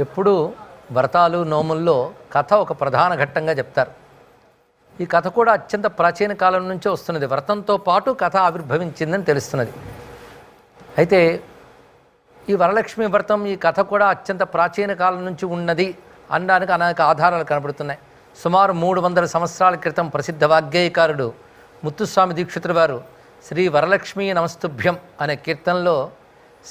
ఎప్పుడూ వ్రతాలు నోముల్లో కథ ఒక ప్రధాన ఘట్టంగా చెప్తారు. ఈ కథ కూడా అత్యంత ప్రాచీన కాలం నుంచే వస్తున్నది. వ్రతంతో పాటు కథ ఆవిర్భవించిందని తెలుస్తున్నది. అయితే ఈ వరలక్ష్మి వ్రతం ఈ కథ కూడా అత్యంత ప్రాచీన కాలం నుంచి ఉన్నది అనడానికి అనేక ఆధారాలు కనబడుతున్నాయి. సుమారు మూడు వందల సంవత్సరాల క్రితం ప్రసిద్ధ వాగ్గేయకారుడు ముత్తుస్వామి దీక్షితుల వారు శ్రీ వరలక్ష్మీ నమస్తుభ్యం అనే కీర్తనలో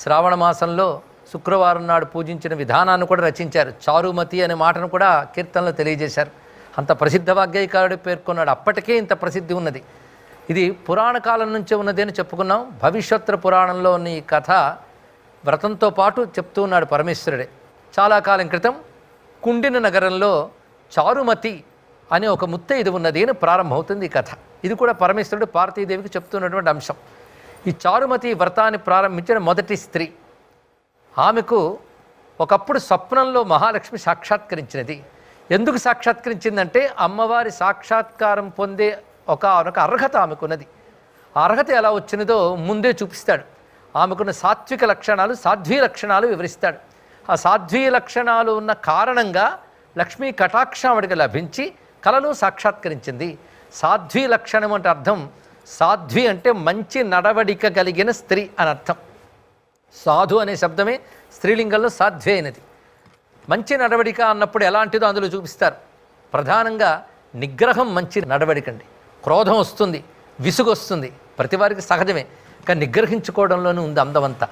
శ్రావణ మాసంలో శుక్రవారం నాడు పూజించిన విధానాన్ని కూడా రచించారు. చారుమతి అనే మాటను కూడా కీర్తనలో తెలియజేశారు. అంత ప్రసిద్ధ వాగ్గేయకారుడు పేర్కొన్నాడు. అప్పటికే ఇంత ప్రసిద్ధి ఉన్నది. ఇది పురాణ కాలం నుంచే ఉన్నది అని చెప్పుకున్నాం. భవిష్యత్తు పురాణంలో ఉన్న ఈ కథ వ్రతంతో పాటు చెప్తూ ఉన్నాడు పరమేశ్వరుడే. చాలా కాలం క్రితం కుండిన నగరంలో చారుమతి అనే ఒక ముత్తైదు ఉన్నది అని ప్రారంభమవుతుంది ఈ కథ. ఇది కూడా పరమేశ్వరుడు పార్వతీదేవికి చెప్తున్నటువంటి అంశం. ఈ చారుమతి వ్రతాన్ని ప్రారంభించిన మొదటి స్త్రీ ఆమెకు ఒకప్పుడు స్వప్నంలో మహాలక్ష్మి సాక్షాత్కరించినది. ఎందుకు సాక్షాత్కరించిందంటే అమ్మవారి సాక్షాత్కారం పొందే ఒక ఒక అర్హత ఆమెకున్నది. ఆ అర్హత ఎలా వచ్చినదో ముందే చూపిస్తాడు. ఆమెకున్న సాత్విక లక్షణాలు సాధ్వీ లక్షణాలు వివరిస్తాడు. ఆ సాధ్వీ లక్షణాలు ఉన్న కారణంగా లక్ష్మీ కటాక్షం లభించి కలను సాక్షాత్కరించింది. సాధ్వీ లక్షణం అంటే అర్థం సాధ్వి అంటే మంచి నడవడిక కలిగిన స్త్రీ అని అర్థం. సాధు అనే శబ్దమే స్త్రీలింగంలో సాధ్వి అయినది. మంచి నడవడిక అన్నప్పుడు ఎలాంటిదో అందులో చూపిస్తారు. ప్రధానంగా నిగ్రహం మంచి నడవడికండి. క్రోధం వస్తుంది విసుగు వస్తుంది ప్రతి వారికి సహజమే కానీ నిగ్రహించుకోవడంలోనే ఉంది అందమంతా.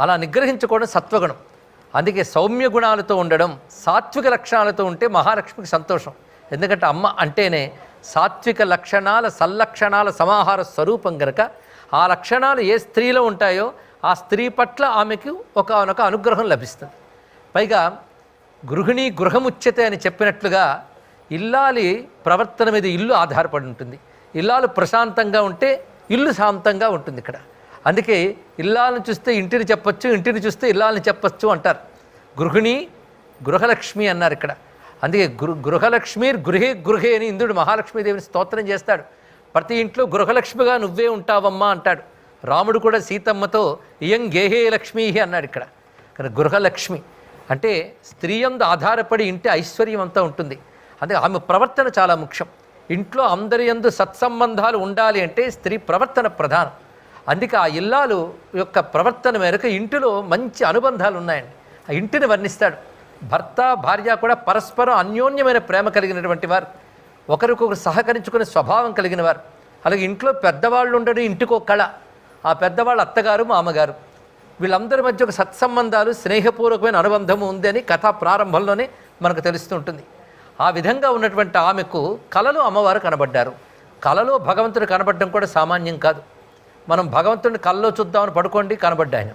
అలా నిగ్రహించుకోవడం సత్వగుణం. అందుకే సౌమ్య గుణాలతో ఉండడం సాత్విక లక్షణాలతో ఉంటే మహాలక్ష్మికి సంతోషం. ఎందుకంటే అమ్మ అంటేనే సాత్విక లక్షణాల సల్లక్షణాల సమాహార స్వరూపం గనక ఆ లక్షణాలు ఏ స్త్రీలో ఉంటాయో ఆ స్త్రీ పట్ల ఆమెకు ఒక ఒక అనుగ్రహం లభిస్తుంది. పైగా గృహిణి గృహముచ్యతే అని చెప్పినట్లుగా ఇల్లాలి ప్రవర్తన మీద ఇల్లు ఆధారపడి ఉంటుంది. ఇల్లాలు ప్రశాంతంగా ఉంటే ఇల్లు శాంతంగా ఉంటుంది ఇక్కడ. అందుకే ఇల్లాలను చూస్తే ఇంటిని చెప్పచ్చు ఇంటిని చూస్తే ఇల్లాలని చెప్పచ్చు అంటారు. గృహిణి గృహలక్ష్మి అన్నారు ఇక్కడ. అందుకే గృ గృహలక్ష్మి గృహే గృహే అని ఇంద్రుడు మహాలక్ష్మీదేవిని స్తోత్రం చేస్తాడు. ప్రతి ఇంట్లో గృహలక్ష్మిగా నువ్వే ఉంటావమ్మా అంటాడు. రాముడు కూడా సీతమ్మతో ఇయం గేహే లక్ష్మీ అన్నాడు ఇక్కడ. గృహలక్ష్మి అంటే స్త్రీ యందు ఆధారపడి ఇంటి ఐశ్వర్యం అంతా ఉంటుంది. అందుకే ఆమె ప్రవర్తన చాలా ముఖ్యం. ఇంట్లో అందరి యందు సత్సంబంధాలు ఉండాలి అంటే స్త్రీ ప్రవర్తన ప్రధానం. అందుకే ఆ ఇల్లాలు యొక్క ప్రవర్తన మేరకు ఇంటిలో మంచి అనుబంధాలు ఉన్నాయండి. ఆ ఇంటిని వర్ణిస్తాడు. భర్త భార్య కూడా పరస్పరం అన్యోన్యమైన ప్రేమ కలిగినటువంటి వారు. ఒకరికొకరు సహకరించుకునే స్వభావం కలిగిన వారు. అలాగే ఇంట్లో పెద్దవాళ్ళు ఉండడం ఇంటికో కళ. ఆ పెద్దవాళ్ళ అత్తగారు మామగారు. వీళ్ళందరి మధ్య ఒక సత్సంబంధాలు స్నేహపూర్వకమైన అనుబంధము ఉందని కథ ప్రారంభంలోనే మనకు తెలుస్తుంటుంది ఆ విధంగా ఉన్నటువంటి ఆమెకు కలలో అమ్మవారు కనబడ్డారు. కలలో భగవంతుడు కనబడడం కూడా సామాన్యం కాదు. మనం భగవంతుడిని కల్లో చూద్దామని పడుకోండి కనబడ్డాయన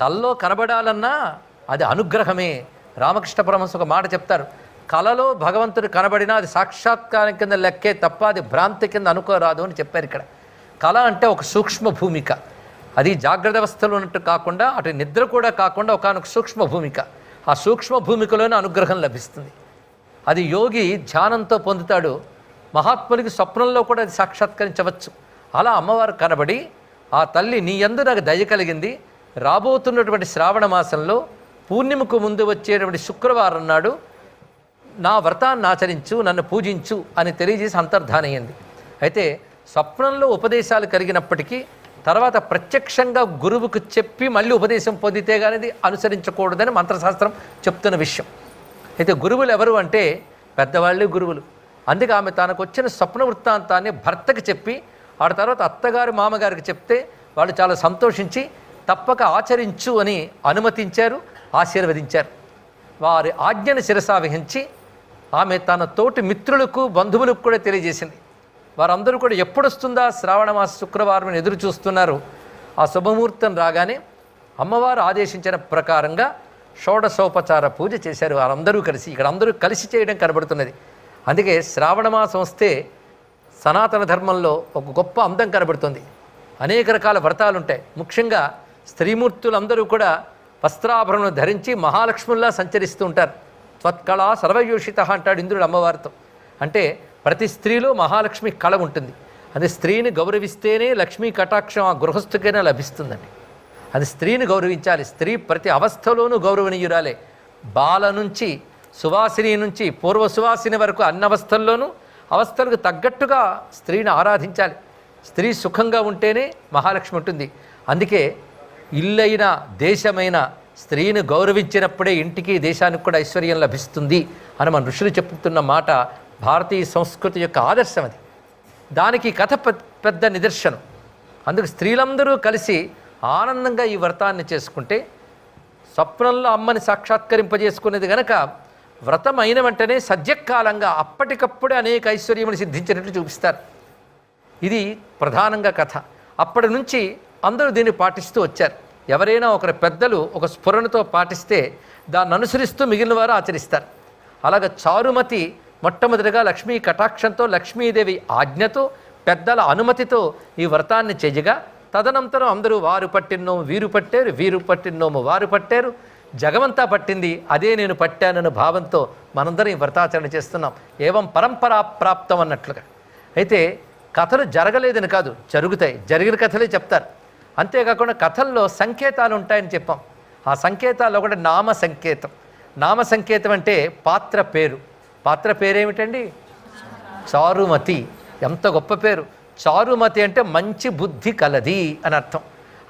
కల్లో కనబడాలన్నా అది అనుగ్రహమే. రామకృష్ణ పరమహంస ఒక మాట చెప్తారు. కలలో భగవంతుడు కనబడినా అది సాక్షాత్కారం కింద లెక్కే తప్ప అది భ్రాంతి కింద అనుకోరాదు అని చెప్పారు ఇక్కడ. కళ అంటే ఒక సూక్ష్మ భూమిక. అది జాగ్రత్త అవస్థలో ఉన్నట్టు కాకుండా అటు నిద్ర కూడా కాకుండా ఒకనొక సూక్ష్మ భూమిక. ఆ సూక్ష్మ భూమికలోనే అనుగ్రహం లభిస్తుంది. అది యోగి ధ్యానంతో పొందుతాడు. మహాత్మునికి స్వప్నంలో కూడా అది సాక్షాత్కరించవచ్చు. అలా అమ్మవారు కనబడి ఆ తల్లి నీ యందు నాకు దయ కలిగింది. రాబోతున్నటువంటి శ్రావణ మాసంలో పూర్ణిమకు ముందు వచ్చేటువంటి శుక్రవారం నాడు నా వ్రతాన్ని ఆచరించు నన్ను పూజించు అని తెలియజేసి అంతర్ధానయ్యింది. అయితే స్వప్నంలో ఉపదేశాలు కలిగినప్పటికీ తర్వాత ప్రత్యక్షంగా గురువుకు చెప్పి మళ్ళీ ఉపదేశం పొందితే కానీ అనుసరించకూడదని మంత్రశాస్త్రం చెప్తున్న విషయం. అయితే గురువులు ఎవరు అంటే పెద్దవాళ్ళే గురువులు. అందుకే ఆమె తనకు వచ్చిన స్వప్న వృత్తాంతాన్ని భర్తకి చెప్పి ఆ తర్వాత అత్తగారు మామగారికి చెప్తే వాళ్ళు చాలా సంతోషించి తప్పక ఆచరించు అని అనుమతించారు ఆశీర్వదించారు. వారి ఆజ్ఞను శిరసావహించి ఆమె తన తోటి మిత్రులకు బంధువులకు కూడా తెలియజేసింది. వారందరూ కూడా ఎప్పుడు వస్తుందా శ్రావణ మాస శుక్రవారం ఎదురు చూస్తున్నారు. ఆ శుభముహూర్తం రాగానే అమ్మవారు ఆదేశించిన ప్రకారంగా షోడశోపచార పూజ చేశారు వారందరూ కలిసి. ఇక్కడ అందరూ కలిసి చేయడం కనబడుతున్నది. అందుకే శ్రావణ మాసం వస్తే సనాతన ధర్మంలో ఒక గొప్ప అందం కనబడుతుంది. అనేక రకాల వ్రతాలు ఉంటాయి. ముఖ్యంగా స్త్రీమూర్తులందరూ కూడా వస్త్రాభరణను ధరించి మహాలక్ష్ముల్లా సంచరిస్తూ ఉంటారు. త్వత్కళ సర్వయోషిత అంటాడు ఇంద్రుడు అమ్మవారితో. అంటే ప్రతి స్త్రీలో మహాలక్ష్మి కళ ఉంటుంది. అది స్త్రీని గౌరవిస్తేనే లక్ష్మీ కటాక్షం ఆ గృహస్థుకైనా లభిస్తుందండి. అది స్త్రీని గౌరవించాలి. స్త్రీ ప్రతి అవస్థలోనూ గౌరవనీయురాలే. బాల నుంచి సువాసిని నుంచి పూర్వ సువాసిని వరకు అన్ని అవస్థల్లోనూ అవస్థలకు తగ్గట్టుగా స్త్రీని ఆరాధించాలి. స్త్రీ సుఖంగా ఉంటేనే మహాలక్ష్మి ఉంటుంది. అందుకే ఇల్లైన దేశమైన స్త్రీని గౌరవించినప్పుడే ఇంటికి దేశానికి కూడా ఐశ్వర్యం లభిస్తుంది అని మన ఋషులు చెప్తున్న మాట భారతీయ సంస్కృతి యొక్క ఆదర్శం అది. దానికి కథ పెద్ద నిదర్శనం. అందుకు స్త్రీలందరూ కలిసి ఆనందంగా ఈ వ్రతాన్ని చేసుకుంటే స్వప్నంలో అమ్మని సాక్షాత్కరింపజేసుకునేది గనక వ్రతం అయిన వెంటనే సద్యకాలంగా అప్పటికప్పుడే అనేక ఐశ్వర్యములు సిద్ధించినట్లు చూపిస్తారు. ఇది ప్రధానంగా కథ. అప్పటి నుంచి అందరూ దీన్ని పాటిస్తూ వచ్చారు. ఎవరైనా ఒకరి పెద్దలు ఒక స్ఫురణతో పాటిస్తే దాన్ని అనుసరిస్తూ మిగిలిన వారు ఆచరిస్తారు. అలాగ చారుమతి మొట్టమొదటిగా లక్ష్మీ కటాక్షంతో లక్ష్మీదేవి ఆజ్ఞతో పెద్దల అనుమతితో ఈ వ్రతాన్ని చేయగా తదనంతరం అందరూ వారు పట్టిన్నోము వీరు పట్టారు వీరు పట్టిన్నోము వారు పట్టారు. జగమంతా పట్టింది అదే నేను పట్టానన్న భావంతో మనందరం ఈ వ్రతాచరణ చేస్తున్నాం. ఏవం పరంపరా ప్రాప్తం అన్నట్లుగా. అయితే కథలు జరగలేదని కాదు జరుగుతాయి. జరిగిన కథలే చెప్తారు. అంతేకాకుండా కథల్లో సంకేతాలు ఉంటాయని చెప్పాం. ఆ సంకేతాల్లో ఒకటి నామ సంకేతం నామ సంకేతం అంటే పాత్ర పేరు. పాత్ర పేరేమిటండి? చారుమతి. ఎంత గొప్ప పేరు. చారుమతి అంటే మంచి బుద్ధి కలది అని అర్థం.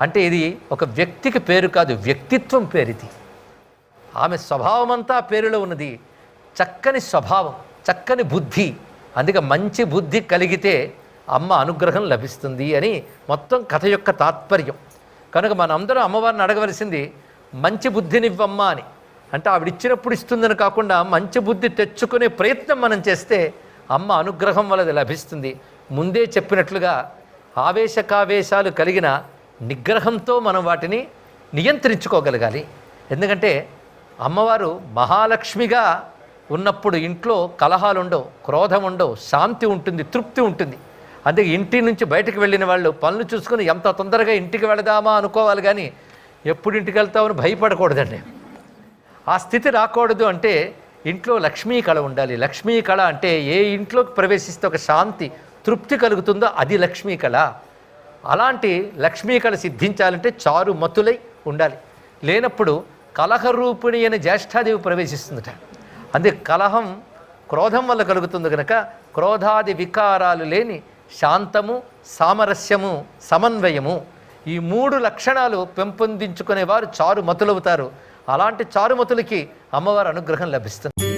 అంటే ఇది ఒక వ్యక్తికి పేరు కాదు వ్యక్తిత్వం పేరు ఇది ఆమె స్వభావమంతా పేరులో ఉన్నది. చక్కని స్వభావం చక్కని బుద్ధి. అందుకే మంచి బుద్ధి కలిగితే అమ్మ అనుగ్రహం లభిస్తుంది అని మొత్తం కథ యొక్క తాత్పర్యం. కనుక మనందరం అమ్మవారిని అడగవలసింది మంచి బుద్ధినివ్వమ్మా అని. అంటే ఆవిడ ఇచ్చినప్పుడు ఇస్తుందని కాకుండా మంచి బుద్ధి తెచ్చుకునే ప్రయత్నం మనం చేస్తే అమ్మ అనుగ్రహం వలది లభిస్తుంది. ముందే చెప్పినట్లుగా ఆవేశకావేశాలు కలిగిన నిగ్రహంతో మనం వాటిని నియంత్రించుకోగలగాలి. ఎందుకంటే అమ్మవారు మహాలక్ష్మిగా ఉన్నప్పుడు ఇంట్లో కలహాలు ఉండవు క్రోధం ఉండవు శాంతి ఉంటుంది తృప్తి ఉంటుంది. అందుకే ఇంటి నుంచి బయటకు వెళ్ళిన వాళ్ళు పనులు చూసుకుని ఎంత తొందరగా ఇంటికి వెళదామా అనుకోవాలి కానీ ఎప్పుడు ఇంటికి వెళ్తామని భయపడకూడదండి. ఆ స్థితి రాకూడదు అంటే ఇంట్లో లక్ష్మీ కళ ఉండాలి. లక్ష్మీ కళ అంటే ఏ ఇంట్లోకి ప్రవేశిస్తే ఒక శాంతి తృప్తి కలుగుతుందో అది లక్ష్మీ కళ. అలాంటి లక్ష్మీ కళ సిద్ధించాలంటే చారు మతులై ఉండాలి. లేనప్పుడు కలహరూపిణి అని జ్యేష్ఠాదేవి ప్రవేశిస్తుందట. అందుకే కలహం క్రోధం వల్ల కలుగుతుంది కనుక క్రోధాది వికారాలు లేని శాంతము సామరస్యము సమన్వయము ఈ మూడు లక్షణాలు పెంపొందించుకునేవారు చారు మతులవుతారు. అలాంటి చారుమతులకి అమ్మవారి అనుగ్రహం లభిస్తుంది.